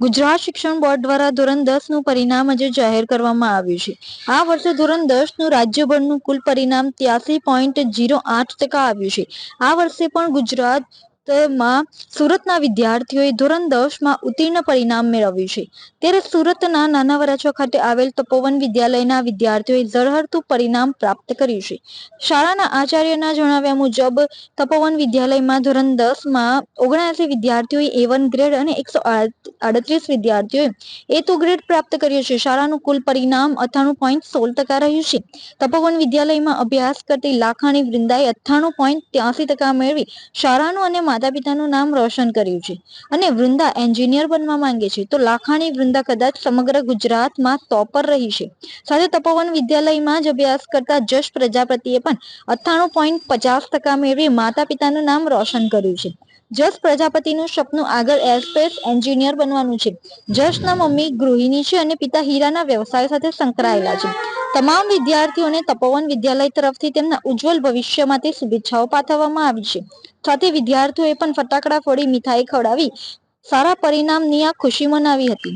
ગુજરાત શિક્ષણ બોર્ડ દ્વારા ધોરણ દસનું પરિણામ આજે જાહેર કરવામાં આવ્યું છે. આ વર્ષે ધોરણ દસનું રાજ્યભરનું કુલ પરિણામ ત્યાસી પોઈન્ટ જીરો આઠ ટકા આવ્યું છે. આ વર્ષે પણ ગુજરાતમાં સુરતના વિદ્યાર્થીઓએ ધોરણ દસમાં ઉત્તીર્ણ પરિણામ મેળવ્યું છે. ત્યારે સુરતના નાના વરાછા ખાતે આવેલ તપોવન વિદ્યાલયના વિદ્યાર્થીઓએ ઝળહળતું પરિણામ પ્રાપ્ત કર્યું છે. શાળાના આચાર્યના જણાવ્યા મુજબ, તપોવન વિદ્યાલયમાં ધોરણ દસમાં ઓગણસી વિદ્યાર્થીઓએ એ વન ગ્રેડ અને એકસો આડત્રીસ વિદ્યાર્થીઓએ એ ટુ ગ્રેડ પ્રાપ્ત કર્યો છે. શાળાનું કુલ પરિણામ અથાણું પોઈન્ટ સોળ ટકા રહ્યું છે. તપોવન વિદ્યાલયમાં અભ્યાસ કરતી લાખાણી વૃંદાએ અથાણું પોઈન્ટ ત્યાસી ટકા મેળવી શાળાનું અને માતા પિતાનું નામ રોશન કર્યું છે અને વૃંદા એન્જિનિયર બનવા માંગે છે. તો લાખાણી વૃંદા કદાચ સમગ્ર ગુજરાતમાં ટોપર રહી છે. સાથે તપોવન વિદ્યાલયમાં જ અભ્યાસ કરતા જશ પ્રજાપતિએ પણ અઠ્ઠાણું પોઈન્ટ પચાસ ટકા મેળવી માતા પિતાનું નામ રોશન કર્યું છે. જસ પ્રજાપતિનું સપનું આગળ એરસ્પેસ એન્જિનિયર બનવાનું છે. જશના મમ્મી ગૃહિણી છે અને પિતા હીરાના વ્યવસાય સાથે સંકળાયેલા છે. તમામ વિદ્યાર્થીઓને તપોવન વિદ્યાલય તરફથી તેમના ઉજ્જવલ ભવિષ્ય માટે શુભેચ્છાઓ પાઠવવામાં આવી છે. સાથે વિદ્યાર્થીઓએ પણ ફટાકડા ફોડી મીઠાઈ ખવડાવી સારા પરિણામની આ ખુશી મનાવી હતી.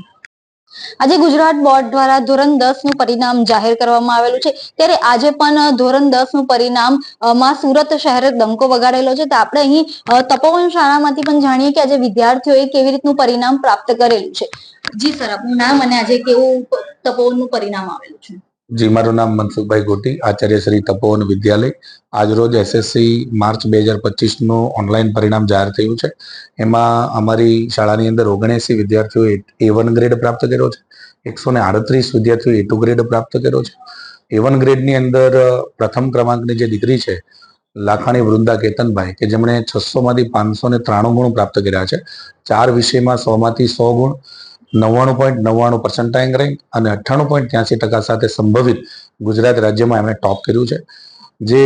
આજે ગુજરાત બોર્ડ દ્વારા ધોરણ દસનું પરિણામ જાહેર કરવામાં આવેલું છે. ત્યારે આજે પણ ધોરણ દસનું પરિણામમાં સુરત શહેરે દમકો વગાડેલો છે. તો આપણે અહીં તપોવન શાળામાંથી પણ જાણીએ કે આજે વિદ્યાર્થીઓએ કેવી રીતનું પરિણામ પ્રાપ્ત કરેલું છે. જી સર, આપનું નામ અને આજે કેવું તપોવનનું પરિણામ આવેલું છે? જી, મારું નામ મનસુખભાઈ ગોટી, આચાર્ય શ્રી તપોવન વિદ્યાલય. આજરોજ એસએસસી માર્ચ બે હજાર પચીસનું ઓનલાઈન પરિણામ જાહેર થયું છે. એમાં અમારી શાળાની અંદર ઓગણએંસી વિદ્યાર્થીઓએ એ વન ગ્રેડ પ્રાપ્ત કર્યો છે. એકસો ને આડત્રીસ વિદ્યાર્થીઓએ એ ટુ ગ્રેડ પ્રાપ્ત કર્યો છે. એ વન ગ્રેડની અંદર પ્રથમ ક્રમાંકની જે દીકરી છે, લાખાણી વૃંદા કેતનભાઈ, કે જેમણે છસોમાંથી પાંચસો ને ત્રાણું ગુણ પ્રાપ્ત કર્યા છે. ચાર વિષયમાં સોમાંથી સો ગુણ નવ્વાણું પોઈન્ટ નવ્વાણું પર્સન્ટાઇન રેન્ક અને અઠ્ઠાણું પોઈન્ટ ત્યાંસી ટકા સાથે સંભવિત ગુજરાત રાજ્યમાં એમણે ટોપ કર્યું છે. જે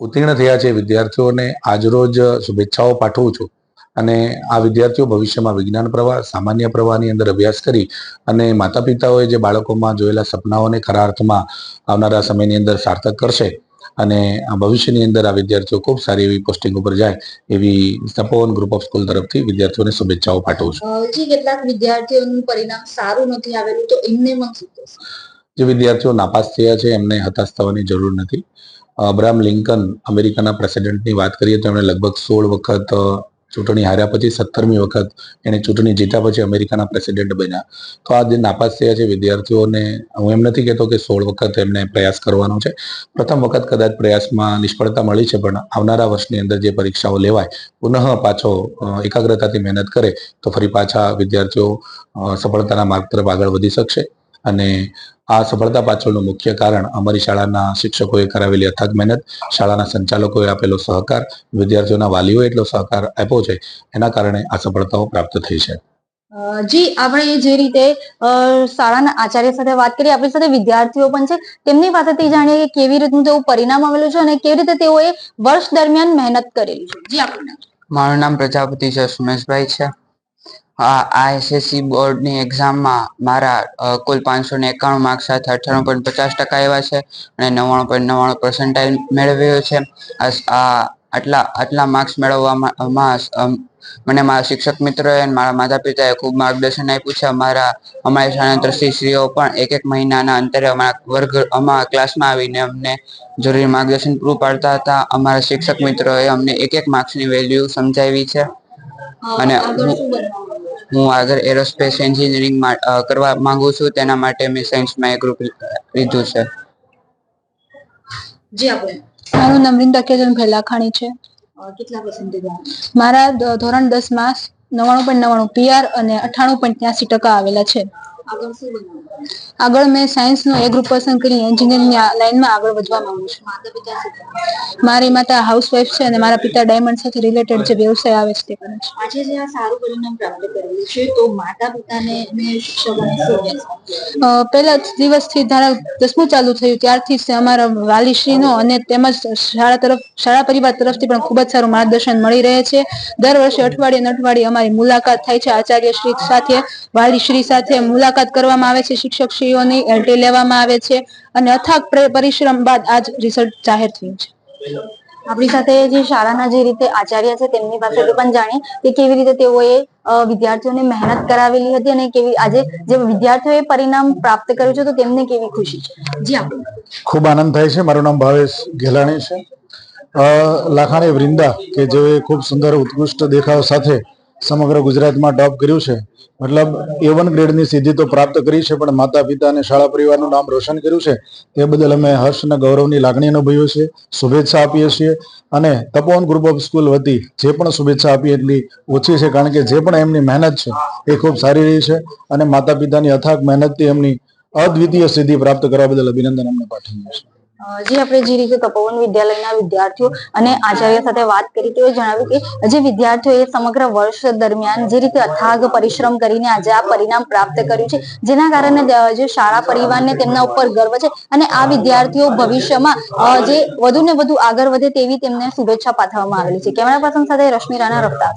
ઉત્તીર્ણ થયા છે વિદ્યાર્થીઓને આજરોજ શુભેચ્છાઓ પાઠવું છું અને આ વિદ્યાર્થીઓ ભવિષ્યમાં વિજ્ઞાન પ્રવાહ, સામાન્ય પ્રવાહની અંદર અભ્યાસ કરી અને માતા પિતાઓએ જે બાળકોમાં જોયેલા સપનાઓને ખરા અર્થમાં આવનારા સમયની અંદર સાર્થક કરશે. અને આ ભવિષ્યની અંદર આ વિદ્યાર્થીઓ ખૂબ સારી એવી પોસ્ટિંગ ઉપર જાય એવી તપોવન ગ્રુપ ઓફ સ્કૂલ તરફથી વિદ્યાર્થીઓને શુભેચ્છાઓ પાઠવું છું કેટલાક વિદ્યાર્થીઓનું પરિણામ સારું નથી આવેલું તો એમને? જે વિદ્યાર્થીઓ નાપાસ થયા છે એમને હતાશ થવાની જરૂર નથી અબ્રાહમ લિંકન અમેરિકાના પ્રેસિડેન્ટની વાત કરીએ તો એમણે લગભગ સોળ વખત ચૂંટણી હાર્યા પછી સત્તરમી વખત એણે ચૂંટણી જીત્યા પછી અમેરિકાના પ્રેસિડેન્ટ બન્યા. તો આ જે નાપાસ થયા છે વિદ્યાર્થીઓને, હું એમ નથી કહેતો કે સોળ વખત એમને પ્રયાસ કરવાનો છે. પ્રથમ વખત કદાચ પ્રયાસમાં નિષ્ફળતા મળી છે, પણ આવનારા વર્ષની અંદર જે પરીક્ષાઓ લેવાય, પુનઃ પાછો એકાગ્રતાથી મહેનત કરે, તો ફરી પાછા વિદ્યાર્થીઓ સફળતાના માર્ગ તરફ આગળ વધી શકશે. અને આ સફળતા પાછળનું મુખ્ય કારણ અમારી શાળાના શિક્ષકોએ કરાવેલી અથાગ મહેનત. શાળાના સંચાલકોએ આપેલો સહકાર વિદ્યાર્થીઓના વાલીઓએ એટલો સહકાર આપ્યો છે એના કારણે આ સફળતાઓ પ્રાપ્ત થઈ છે. જી આપણે જે રીતે શાળાના આચાર્ય સાથે વાત કરી આપણી સાથે વિદ્યાર્થીઓ પણ છે. તેમની પાસેથી જાણીએ કે કેવી રીતનું તેવું પરિણામ આવેલું છે અને કેવી રીતે તેઓએ વર્ષ દરમિયાન મહેનત કરેલી છે. જી આપણું મારું નામ પ્રજાપતિ છે સુમેશભાઈ છે. આ આ એસએસસી બોર્ડની એક્ઝામમાં મારા કુલ પાંચસો ને એકાણું માર્ક્સ સાથે અઠ્ઠાણું પોઈન્ટ પચાસ ટકા આવ્યા છે અને નવ્વાણું પોઈન્ટ નવ્વાણું પર્સન્ટાઇલ મેળવ્યો છે. આ આટલા આટલા માર્ક્સ મેળવવામાં મને મારા શિક્ષક મિત્રોએ અને મારા માતા પિતાએ ખૂબ માર્ગદર્શન આપ્યું છે. અમારા અમારી શાળાના શ્રીઓ પણ એક એક મહિનાના અંતરે અમારા વર્ગ અમારા ક્લાસમાં આવીને અમને જરૂરી માર્ગદર્શન પૂરું પાડતા હતા. અમારા શિક્ષક મિત્રોએ અમને એક એક માર્ક્સની વેલ્યુ સમજાવી છે. અને હું- આગળ એરોસ્પેસ એન્જિનિયરિંગ કરવા માંગુ છું તેના માટે મેં સાયન્સમાં એક ગ્રુપ લીધું છે. જી આપણે મારું નામ વૃંદા કેતનભાઈ લાખાણી છે. કેટલા પર્સન્ટેજ મારા ધોરણ દસમાં નવ્વાણું પોઈન્ટ નવ્વાણું પીઆર અને અઠ્ઠાણું પોઈન્ટ ત્યાંસી ટકા આવેલા છે. આગળ મેં સાયન્સનો એ ગ્રુપ પસંદ કરી એન્જિનિયરિંગની લાઈનમાં આગળ વધવા માંગુ છું? મારી માતા હાઉસવાઈફ છે અને મારા પિતા ડાયમંડ સાથે રિલેટેડ જે વ્યવસાય આવે છે તે કરે છે. આજે જે આ સારું પરિણામ પ્રાપ્ત કરેલું છે તો માતા પિતાને અને શિક્ષકોને પહેલા દિવસથી ધારા દસમું ચાલુ થયું ત્યારથી અમારા અમારા વાલીશ્રીનો અને તેમજ શાળા તરફ શાળા પરિવાર તરફથી પણ ખૂબ જ સારું માર્ગદર્શન મળી રહે છે. દર વર્ષે અઠવાડિયે અને અઠવાડિયે અમારી મુલાકાત થાય છે આચાર્યશ્રી સાથે વાલીશ્રી સાથે મુલાકાત કરવામાં આવે છે શિક્ષકશ્રીઓની એલટી લેવામાં આવે છે અને અથાગ પરિશ્રમ બાદ આજ રિઝલ્ટ જાહેર થયું છે. આપણી સાથે જે શાળાના જે રીતે આચાર્ય છે તેમની પાસેથી પણ જાણીએ કે કેવી રીતે તેઓએ વિદ્યાર્થીઓને મહેનત કરાવેલી હતી અને કેવી આજે જે વિદ્યાર્થીઓએ પરિણામ પ્રાપ્ત કર્યું છે તો તેમને કેવી ખુશી છે? જી ખૂબ આનંદ થાય છે મારું નામ ભાવેશ ગેલાણી છે. અ, લાખાણી વૃંદા કે જે ખૂબ સુંદર ઉત્કૃષ્ટ દેખાવ સાથે સમગ્ર ગુજરાતમાં ટોપ કર્યું છે. મતલબ એ વન ગ્રેડની સિદ્ધિ તો પ્રાપ્ત કરી છે, પણ માતા પિતા અને શાળા પરિવારનું નામ રોશન કર્યું છે. તે બદલ અમે હર્ષ અને ગૌરવની લાગણી અનુભવીએ છીએ. શુભેચ્છા આપીએ છીએ અને તપોવન ગ્રુપ ઓફ સ્કૂલ વતી જે પણ શુભેચ્છા આપીએ એટલી ઓછી છે, કારણ કે જે પણ એમની મહેનત છે એ ખૂબ સારી રહી છે અને માતા પિતાની અથાગ મહેનતથી એમની અદ્વિતીય સિદ્ધિ પ્રાપ્ત કરવા બદલ અભિનંદન અમને પાઠવીએ છીએ. જે આપણે જે રીતે તપોવન વિદ્યાલયના વિદ્યાર્થીઓ અને આચાર્ય સાથે વાત કરી તેઓએ જણાવ્યું કે જે વિદ્યાર્થીઓએ સમગ્ર વર્ષ દરમિયાન જે રીતે અથાગ પરિશ્રમ કરીને આજે આ પરિણામ પ્રાપ્ત કર્યું છે, જેના કારણે જે શાળા પરિવારને તેમના ઉપર ગર્વ છે અને આ વિદ્યાર્થીઓ ભવિષ્યમાં જે વધુ ને વધુ આગળ વધે તેવી તેમને શુભેચ્છા પાઠવવામાં આવેલી છે. કેમેરા પર્સન સાથે રશ્મિ રાણા રફતાર